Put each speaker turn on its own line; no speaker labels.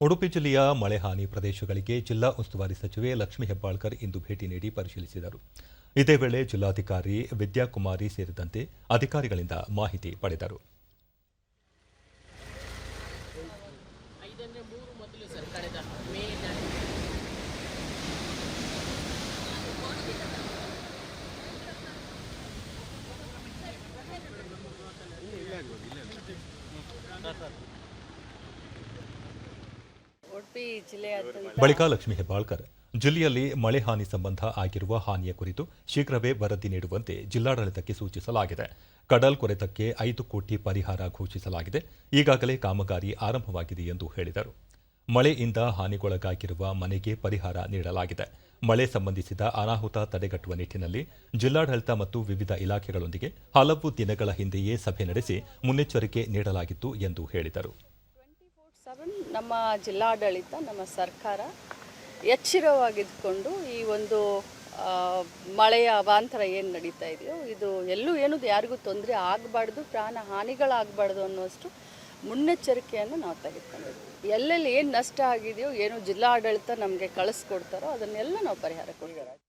ಉಡುಪಿ ಜಿಲ್ಲೆಯ ಮಳೆ ಹಾನಿ ಪ್ರದೇಶಗಳಿಗೆ ಜಿಲ್ಲಾ ಉಸ್ತುವಾರಿ ಸಚಿವೆ ಲಕ್ಷ್ಮೀ ಹೆಬ್ಬಾಳ್ಕರ್ ಇಂದು ಭೇಟಿ ನೀಡಿ ಪರಿಶೀಲಿಸಿದರು. ಇದೇ ವೇಳೆ ಜಿಲ್ಲಾಧಿಕಾರಿ ವಿದ್ಯಾಕುಮಾರಿ ಸೇರಿದಂತೆ ಅಧಿಕಾರಿಗಳಿಂದ ಮಾಹಿತಿ ಪಡೆದರು.
ಐದಂದ್ರೆ
ಬಳಿಕ ಲಕ್ಷ್ಮೀ ಹೆಬ್ಬಾಳ್ಕರ್, ಜಿಲ್ಲೆಯಲ್ಲಿ ಮಳೆ ಹಾನಿ ಸಂಬಂಧ ಆಗಿರುವ ಹಾನಿಯ ಕುರಿತು ಶೀಘ್ರವೇ ವರದಿ ನೀಡುವಂತೆ ಜಿಲ್ಲಾಡಳಿತಕ್ಕೆ ಸೂಚಿಸಲಾಗಿದೆ. ಕಡಲ್ ಕೊರೆತಕ್ಕೆ ಐದು ಕೋಟಿ ಪರಿಹಾರ ಘೋಷಿಸಲಾಗಿದೆ. ಈಗಾಗಲೇ ಕಾಮಗಾರಿ ಆರಂಭವಾಗಿದೆ ಎಂದು ಹೇಳಿದರು. ಮಳೆಯಿಂದ ಹಾನಿಗೊಳಗಾಗಿರುವ ಮನೆಗೆ ಪರಿಹಾರ ನೀಡಲಾಗಿದೆ. ಮಳೆ ಸಂಬಂಧಿಸಿದ ಅನಾಹುತ ತಡೆಗಟ್ಟುವ ನಿಟ್ಟಿನಲ್ಲಿ ಜಿಲ್ಲಾಡಳಿತ ಮತ್ತು ವಿವಿಧ ಇಲಾಖೆಗಳೊಂದಿಗೆ ಹಲವು ದಿನಗಳ ಹಿಂದೆಯೇ ಸಭೆ ನಡೆಸಿ ಮುನ್ನೆಚ್ಚರಿಕೆ ನೀಡಲಾಗಿತ್ತು ಎಂದು ಹೇಳಿದರು.
ಸೆವೆನ್, ನಮ್ಮ ಜಿಲ್ಲಾಡಳಿತ, ನಮ್ಮ ಸರ್ಕಾರ ಎಚ್ಚರವಾಗಿದ್ದುಕೊಂಡು ಈ ಒಂದು ಮಳೆಯ ಅವಾಂತರ ಏನು ನಡೀತಾ ಇದೆಯೋ, ಇದು ಎಲ್ಲೂ ಏನು ಯಾರಿಗೂ ತೊಂದರೆ ಆಗಬಾರ್ದು ಪ್ರಾಣ ಹಾನಿಗಳಾಗಬಾರ್ದು ಅನ್ನೋಷ್ಟು ಮುನ್ನೆಚ್ಚರಿಕೆಯನ್ನು ನಾವು ತೆಗೆದುಕೊಂಡಿದ್ದೀವಿ. ಎಲ್ಲೆಲ್ಲಿ ಏನು ನಷ್ಟ ಆಗಿದೆಯೋ, ಏನು ಜಿಲ್ಲಾಡಳಿತ ನಮಗೆ ಕಳಿಸ್ಕೊಡ್ತಾರೋ, ಅದನ್ನೆಲ್ಲ ನಾವು ಪರಿಹಾರ ಕೊಡ್ತೀವಿ.